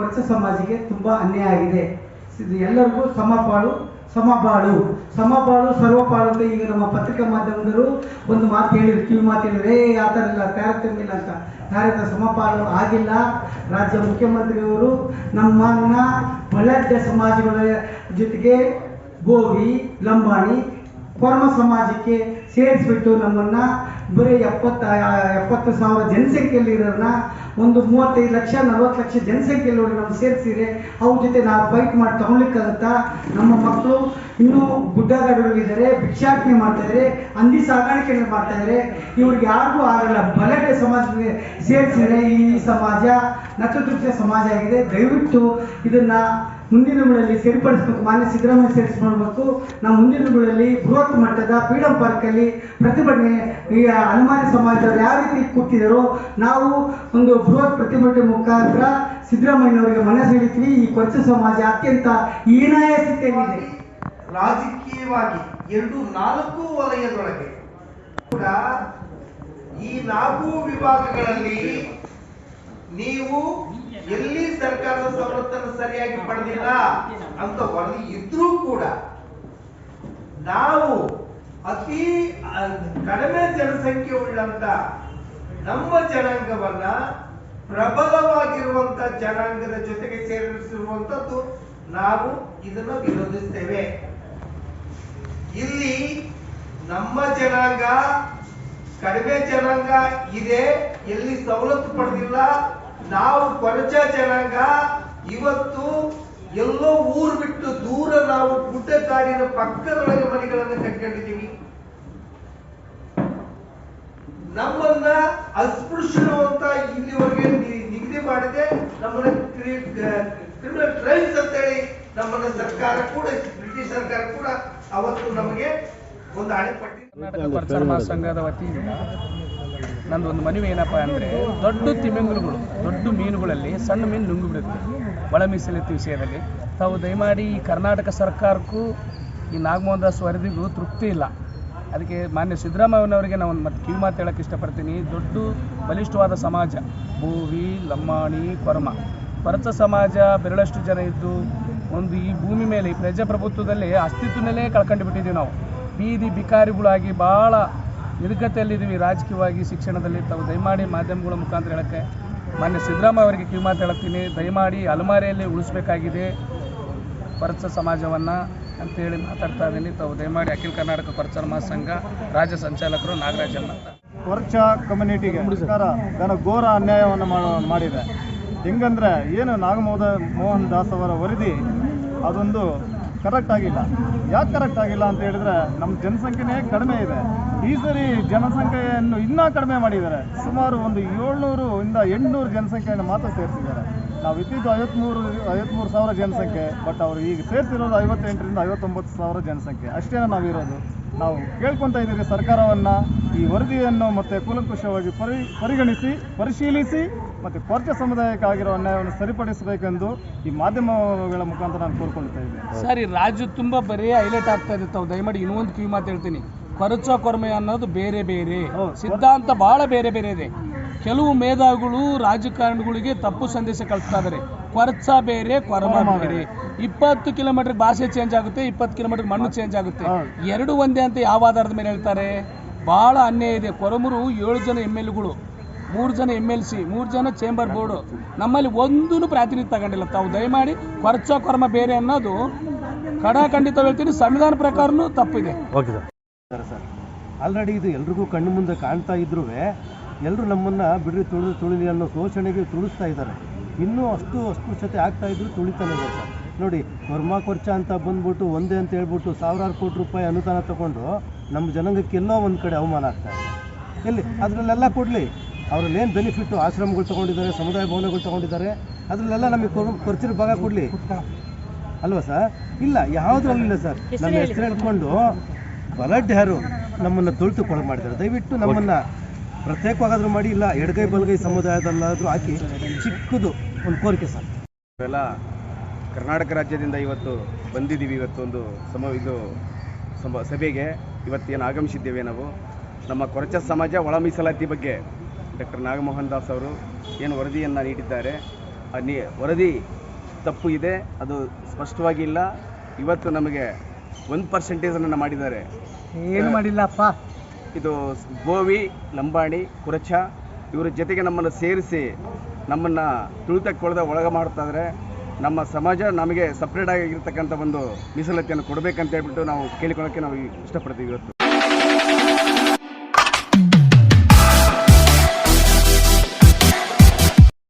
ಕೊರಚ ಸಮಾಜಕ್ಕೆ ತುಂಬಾ ಅನ್ಯಾಯ ಆಗಿದೆ. ಎಲ್ಲರಿಗೂ ಸಮಪಾಲು ಸಮಬಾಳು ಸಮಬಾಳು ಸರ್ವಪಾಲು ಅಂತ ಈಗ ನಮ್ಮ ಪತ್ರಿಕಾ ಮಾಧ್ಯಮದವರು ಒಂದು ಮಾತು ಹೇಳಿದ್ರು. ಕಿವಿ ಮಾತು ಹೇಳಿದ್ರೆ. ಏ ಆ ಥರ ಇಲ್ಲ ತಾರತಮ್ಯ ಅಂತ. ತಾರತ ಸಮಪಾಲು ಆಗಿಲ್ಲ. ರಾಜ್ಯ ಮುಖ್ಯಮಂತ್ರಿಯವರು ನಮ್ಮನ್ನ ಬಳ್ಳಾರ್ಯ ಸಮಾಜಗಳ ಜೊತೆಗೆ ಗೋವಿ, ಲಂಬಾಣಿ ಕೊರ್ಮ ಸಮಾಜಕ್ಕೆ ಸೇರಿಸ್ಬಿಟ್ಟು ನಮ್ಮನ್ನ ಬರೀ ಎಪ್ಪತ್ತ, ಎಪ್ಪತ್ತು ಸಾವಿರ ಜನಸಂಖ್ಯೆಯಲ್ಲಿ ಇರೋರನ್ನ ಒಂದು ಮೂವತ್ತೈದು ಲಕ್ಷ, ನಲವತ್ತು ಲಕ್ಷ ಜನಸಂಖ್ಯೆಯಲ್ಲಿ ನಮ್ಮ ಸೇರಿಸಿದ್ರೆ ಅವ್ರ ಜೊತೆ ನಾವು ಫೈಟ್ ಮಾಡಿ ತಗೊಳ್ಲಿಕ್ಕಾಗತ್ತಾ? ನಮ್ಮ ಮಕ್ಕಳು ಇನ್ನೂ ಗುಡ್ಡಗಾಡುಗಳಿದ್ದಾರೆ, ಭಿಕ್ಷಾಟನೆ ಮಾಡ್ತಾ ಇದ್ದಾರೆ ಹಂದಿ ಸಾಗಾಣಿಕೆ ಮಾಡ್ತಾ ಇದ್ದಾರೆ ಇವ್ರಿಗೆ ಯಾರಿಗೂ ಆಗಲ್ಲ. ಬಲಗಡೆ ಸಮಾಜಕ್ಕೆ ಸೇರಿಸಿದ್ರೆ ಈ ಸಮಾಜ ನಕ್ಷತ್ರ ಸಮಾಜ ಆಗಿದೆ. ದಯವಿಟ್ಟು ಇದನ್ನ ಮುಂದಿನ ಸೇರ್ಪಡಿಸ್ಬೇಕು, ಮಾನ್ಯ ಸಿದ್ದರಾಮಯ್ಯ ಸೇರಿಸ್ಕೊಳ್ಬೇಕು. ನಾವು ಮುಂದಿನಗಳಲ್ಲಿ ದಿನಗಳಲ್ಲಿ ಬೃಹತ್ ಮಟ್ಟದ ಫ್ರೀಡಂ ಪಾರ್ಕಲ್ಲಿ ಪ್ರತಿಭಟನೆ, ಈ ಅಲ್ಮಾರಿ ಸಮಾಜದವರು ಯಾವ ರೀತಿ ಕೂತಿದ್ದಾರೋ ನಾವು ಒಂದು ಬೃಹತ್ ಪ್ರತಿಭಟನೆ ಮುಖಾಂತರ ಸಿದ್ದರಾಮಯ್ಯನವರಿಗೆ ಮನಸ್ಸು ಸೆಳಿತೀವಿ ಈ ಕೊಚ್ಚ ಸಮಾಜ ಅತ್ಯಂತ ಹೀನಾಯ ಸ್ಥಿತಿಯಲ್ಲಿದೆ. ರಾಜಕೀಯವಾಗಿ ಎರಡು ನಾಲ್ಕು ವಲಯದೊಳಗೆ ಕೂಡ ಈ ನಾಲ್ಕು ವಿಭಾಗಗಳಲ್ಲಿ ನೀವು ಎಲ್ಲಿ ಸರ್ಕಾರದ ಸವಲತ್ತನ್ನು ಸರಿಯಾಗಿ ಪಡೆದಿಲ್ಲ ಅಂತ ವರದಿ ಇದ್ರೂ ಕೂಡ ನಾವು ಅತಿ ಕಡಿಮೆ ಜನಸಂಖ್ಯೆ ಉಳ್ಳಂತ ನಮ್ಮ ಜನಾಂಗವನ್ನ ಪ್ರಬಲವಾಗಿರುವಂತ ಜನಾಂಗದ ಜೊತೆಗೆ ಸೇರಿಸಿರುವಂತದ್ದು ನಾವು ಇದನ್ನು ವಿರೋಧಿಸ್ತೇವೆ. ಇಲ್ಲಿ ನಮ್ಮ ಜನಾಂಗ, ಕಡಿಮೆ ಜನಾಂಗ ಇದೆ, ಎಲ್ಲಿ ಸವಲತ್ತು ಪಡೆದಿಲ್ಲ ನಾವು ಕೊರಚ ಜನಾಂಗ, ಇವತ್ತು ಎಲ್ಲೋ ಊರು ಬಿಟ್ಟು ದೂರ ನಾವು ಗುಡ್ಡ ಕಾಡಿನ ಪಕ್ಕದೊಳಗೆ ಮನೆಗಳನ್ನು ಕಟ್ಕೊಂಡಿದ್ದೀವಿ. ನಮ್ಮನ್ನ ಅಸ್ಪೃಶ್ಯರು ಅಂತ ಇಲ್ಲಿವರೆಗೆ ನಿಗದಿ ಮಾಡಿದೆ. ನಮ್ಮನ್ನ ಕ್ರಿಮಿನಲ್ ಟ್ರೈಲ್ಸ್ ಅಂತೇಳಿ ನಮ್ಮನ್ನ ಸರ್ಕಾರ ಕೂಡ, ಬ್ರಿಟಿಷ್ ಸರ್ಕಾರ ಕೂಡ ಅವತ್ತು ನಮಗೆ ಒಂದು ಹಣೆ ಪಟ್ಟಿ ಕರ್ನಾಟಕ ಮಹಾಸಂಘದ ವತಿಯಿಂದ ನಂದು ಒಂದು ಮನವಿ ಏನಪ್ಪ ಅಂದರೆ, ದೊಡ್ಡ ತಿಮಿಂಗಲುಗಳು, ದೊಡ್ಡ ಮೀನುಗಳಲ್ಲಿ ಸಣ್ಣ ಮೀನು ನುಂಗಿಬಿಡುತ್ತೆ ಒಳ ಮೀಸಲಿತ್ತು ವಿಷಯದಲ್ಲಿ. ತಾವು ದಯಮಾಡಿ ಈ ಕರ್ನಾಟಕ ಸರ್ಕಾರಕ್ಕೂ, ಈ ನಾಗಮೋಹನ್ ದಾಸ್ ವರದಿಗೂ ತೃಪ್ತಿ ಇಲ್ಲ. ಅದಕ್ಕೆ ಮಾನ್ಯ ಸಿದ್ದರಾಮಯ್ಯನವರಿಗೆ ನಾವು ಒಂದು ಮತ್ತೆ ಕಿವಿ ಮಾತು ಹೇಳಕ್ಕೆ ಇಷ್ಟಪಡ್ತೀನಿ. ದೊಡ್ಡ ಬಲಿಷ್ಠವಾದ ಸಮಾಜ. ಭೂವಿ ಲಂಬಾಣಿ ಪರಮ ಪರತ ಸಮಾಜ ಬೆರಳಷ್ಟು ಜನ ಇದ್ದು, ಒಂದು ಈ ಭೂಮಿ ಮೇಲೆ ಈ ಪ್ರಜಾಪ್ರಭುತ್ವದಲ್ಲಿ ಅಸ್ತಿತ್ವದಲ್ಲೇ ಕಳ್ಕೊಂಡು ಬಿಟ್ಟಿದ್ದೀವಿ ನಾವು. ಬೀದಿ, ಬಿಕಾರಿಗಳಾಗಿ ಭಾಳ ನಿರ್ಗತಿಯಲ್ಲಿದ್ದೀವಿ ರಾಜಕೀಯವಾಗಿ, ಶಿಕ್ಷಣದಲ್ಲಿ ತಾವು ದಯಮಾಡಿ ಮಾಧ್ಯಮಗಳ ಮುಖಾಂತರ ಹೇಳಕ್ಕೆ ಮಾನ್ಯ ಸಿದ್ದರಾಮಯ್ಯ ಅವರಿಗೆ ಕಿವಿಮಾತು ಹೇಳ್ತೀನಿ ದಯಮಾಡಿ ಅಲಮಾರಿಯಲ್ಲಿ ಉಳಿಸ್ಬೇಕಾಗಿದೆ ಪರಚ ಸಮಾಜವನ್ನು ಅಂತೇಳಿ ಮಾತಾಡ್ತಾ ಇದ್ದೀನಿ. ತಾವು ದಯಮಾಡಿ ಅಖಿಲ ಕರ್ನಾಟಕ ಪರಿಸರ ಮಹಾಸಂಘ ರಾಜ್ಯ ಸಂಚಾಲಕರು ನಾಗರಾಜನ್ ಅಂತ ಕೊರ್ಚ ಕಮ್ಯುನಿಟಿಗೆ ಸರ್ಕಾರ ಘೋರ ಅನ್ಯಾಯವನ್ನು ಮಾಡ- ಮಾಡಿದೆ. ಹೆಂಗಂದ್ರೆ ಏನು ನಾಗಮೋದ ಮೋಹನ್ ದಾಸ್ ಅವರ ವರದಿ, ಅದೊಂದು ಕರೆಕ್ಟ್ ಆಗಿಲ್ಲ. ಯಾಕೆ ಕರೆಕ್ಟ್ ಆಗಿಲ್ಲ ಅಂತ ಹೇಳಿದ್ರೆ ನಮ್ಮ ಜನಸಂಖ್ಯೆನೇ ಕಡಿಮೆ ಇದೆ. ಈ ಸರಿ ಜನಸಂಖ್ಯೆಯನ್ನು ಇನ್ನೂ ಕಡಿಮೆ ಮಾಡಿದ್ದಾರೆ. ಸುಮಾರು ಒಂದು ಏಳ್ನೂರು ಇಂದ ಎಂಟುನೂರು ಜನಸಂಖ್ಯೆಯನ್ನು ಮಾತ್ರ ಸೇರಿಸಿದ್ದಾರೆ. ನಾವು ಇದ್ದಿದ್ದು ಐವತ್ಮೂರು ಐವತ್ಮೂರು ಸಾವಿರ ಜನಸಂಖ್ಯೆ ಬಟ್ ಅವರು ಈಗ ಸೇರಿಸಿರೋದು ಐವತ್ತೆಂಟರಿಂದ ಐವತ್ತೊಂಬತ್ತು ಸಾವಿರ ಜನಸಂಖ್ಯೆ. ಅಷ್ಟೇ ನಾವಿರೋದು? ನಾವು ಕೇಳ್ಕೊತಾ ಇದ್ದೀವಿ ಸರ್ಕಾರವನ್ನು. ಈ ವರದಿಯನ್ನು ಮತ್ತೆ ಕೂಲಂಕುಷವಾಗಿ ಪರಿ ಪರಿಗಣಿಸಿ ಪರಿಶೀಲಿಸಿ ಮತ್ತು ಕೊರ್ಚ ಸಮುದಾಯಕ್ಕಾಗಿರೋ ಅನ್ಯಾಯವನ್ನು ಸರಿಪಡಿಸಬೇಕೆಂದು ಈ ಮಾಧ್ಯಮಗಳ ಮುಖಾಂತರ ನಾನು ಕೋರ್ಕೊಳ್ತಾ ಇದ್ದೇನೆ. ಸರ್ ಈ ರಾಜ್ಯ ತುಂಬ ಬರೀ ಹೈಲೈಟ್ ಆಗ್ತಾ ಇದೆ. ತಾವು ದಯಮಾಡಿ ಇನ್ನೊಂದು ಕಿವಿ ಮಾತು ಹೇಳ್ತೀನಿ. ಕೊರಚ ಕೊರಮೆ ಅನ್ನೋದು ಬೇರೆ ಬೇರೆ. ಸಿದ್ಧಾಂತ ಬಹಳ ಬೇರೆ ಬೇರೆ ಇದೆ. ಕೆಲವು ಮೇಧಾಗಳು ರಾಜಕಾರಣಿಗಳಿಗೆ ತಪ್ಪು ಸಂದೇಶ ಕಳಿಸ್ತಾ ಇದ್ದಾರೆ ಕೊರಚ ಬೇರೆ ಕೊರಮ ಬೇರೆ. ಇಪ್ಪತ್ತು ಕಿಲೋಮೀಟರ್ ಭಾಷೆ ಚೇಂಜ್ ಆಗುತ್ತೆ ಇಪ್ಪತ್ತು ಕಿಲೋಮೀಟರ್ ಮಣ್ಣು ಚೇಂಜ್ ಆಗುತ್ತೆ. ಎರಡು ಒಂದೇ ಅಂತ ಯಾವ ಆಧಾರದ ಮೇಲೆ ಹೇಳ್ತಾರೆ? ಬಹಳ ಅನ್ಯಾಯ ಇದೆ. ಕೊರಮರು ಏಳು ಜನ ಎಂ ಎಲ್ಗಳು ಮೂರು ಜನ ಎಂ ಎಲ್ ಸಿ ಮೂರು ಜನ ಚೇಂಬರ್ ಬೋರ್ಡು ನಮ್ಮಲ್ಲಿ ಒಂದೂ ಪ್ರಾತಿನಿಧ್ಯ ತಗೊಂಡಿಲ್ಲ. ತಾವು ದಯಮಾಡಿ ಖರ್ಚ ಕೊರಮ ಬೇರೆ ಅನ್ನೋದು ಖಡಾಖಂಡಿತ ಹೇಳ್ತೀನಿ. ಸಂವಿಧಾನ ಪ್ರಕಾರನೂ ತಪ್ಪಿದೆ. Okay sir. ಸರ್ ಆಲ್ರೆಡಿ ಇದು ಎಲ್ರಿಗೂ ಕಣ್ಣು ಮುಂದೆ ಕಾಣ್ತಾ ಇದ್ರೂ ಎಲ್ಲರೂ ನಮ್ಮನ್ನು ಬಿಡ್ರಿ ತುಳಿದು ತುಳಿಲಿ ಅನ್ನೋ ಶೋಷಣೆಗೆ ತುಳಿಸ್ತಾ ಇದ್ದಾರೆ. ಇನ್ನೂ ಅಷ್ಟು ಅಸ್ಪೃಶ್ಯತೆ ಆಗ್ತಾ ಇದ್ರು ತುಳಿತಾನೆ ಇದೆ ಸರ್. ನೋಡಿ ವರ್ಮಾ ಖರ್ಚ ಅಂತ ಬಂದ್ಬಿಟ್ಟು ಒಂದೇ ಅಂತ ಹೇಳ್ಬಿಟ್ಟು ಸಾವಿರಾರು ಕೋಟಿ ರೂಪಾಯಿ ಅನುದಾನ ತಗೊಂಡು ನಮ್ಮ ಜನಾಂಗಕ್ಕೆ ಎಲ್ಲೋ ಒಂದು ಕಡೆ ಅವಮಾನ ಆಗ್ತಾ ಇದೆ. ಎಲ್ಲಿ? ಅದರಲ್ಲೆಲ್ಲ ಕೊಡಲಿ ಅವರಲ್ಲಿ ಏನು ಬೆನಿಫಿಟ್ಟು ಆಶ್ರಮಗಳು ತೊಗೊಂಡಿದ್ದಾರೆ ಸಮುದಾಯ ಭವನಗಳು ತೊಗೊಂಡಿದ್ದಾರೆ ಅದರಲ್ಲೆಲ್ಲ ನಮಗೆ ಖರ್ಚಿನ ಭಾಗ ಕೊಡಲಿ. ಅಲ್ವಾ ಸರ್? ಇಲ್ಲ ಯಾವುದ್ರಲ್ಲಿಲ್ಲ ಸರ್. ನಮ್ಮ ಹೆಸರು ಹೇಳ್ಕೊಂಡು ಬಲಡ್ಯಾರು ನಮ್ಮನ್ನು ತುಳಿತು ಕೊಳ ಮಾಡಿದ್ದಾರೆ. ದಯವಿಟ್ಟು ನಮ್ಮನ್ನು ಪ್ರತ್ಯೇಕವಾಗಾದರೂ ಮಾಡಿ ಇಲ್ಲ ಎಡಗೈ ಬಲಗೈ ಸಮುದಾಯದಲ್ಲಾದರೂ ಹಾಕಿ ಚಿಕ್ಕದು ಒಂದು ಕೋರಿಕೆ ಸರ್. ಇವೆಲ್ಲ ಕರ್ನಾಟಕ ರಾಜ್ಯದಿಂದ ಇವತ್ತು ಬಂದಿದ್ದೀವಿ ಇವತ್ತೊಂದು ಸಮ ಇದು ಸಮ ಸಭೆಗೆ. ಇವತ್ತೇನು ಆಗಮಿಸಿದ್ದೇವೆ ನಾವು? ನಮ್ಮ ಕೊರಚ ಸಮಾಜ ಒಳ ಮೀಸಲಾತಿ ಬಗ್ಗೆ ಡಾಕ್ಟರ್ ನಾಗಮೋಹನ್ ದಾಸ್ ಅವರು ಏನು ವರದಿಯನ್ನು ನೀಡಿದ್ದಾರೆ. ಆ ನಿ ವರದಿ ತಪ್ಪು ಇದೆ ಅದು ಸ್ಪಷ್ಟವಾಗಿ ಇಲ್ಲ. ಇವತ್ತು ನಮಗೆ ಒಂದು ಪರ್ಸೆಂಟೇಜನ್ನು ಮಾಡಿದ್ದಾರೆ. ಏನು ಮಾಡಿಲ್ಲಪ್ಪ? ಇದು ಬೋವಿ ಲಂಬಾಣಿ ಕುರಚ ಇವರ ಜೊತೆಗೆ ನಮ್ಮನ್ನು ಸೇರಿಸಿ ನಮ್ಮನ್ನು ತುಳಿತಕ್ಕೊಳ್ದ ಒಳಗೆ ಮಾಡ್ತಾ ಇದ್ದಾರೆ ನಮ್ಮ ಸಮಾಜ ನಮಗೆ ಸಪ್ರೇಟ್ ಆಗಿರ್ತಕ್ಕಂಥ ಒಂದು ಮೀಸಲಾತಿಯನ್ನು ಕೊಡಬೇಕಂತ ಹೇಳ್ಬಿಟ್ಟು ನಾವು ಕೇಳಿಕೊಳ್ಳೋಕ್ಕೆ ನಾವು ಇಷ್ಟಪಡ್ತೀವಿ ಇವತ್ತು.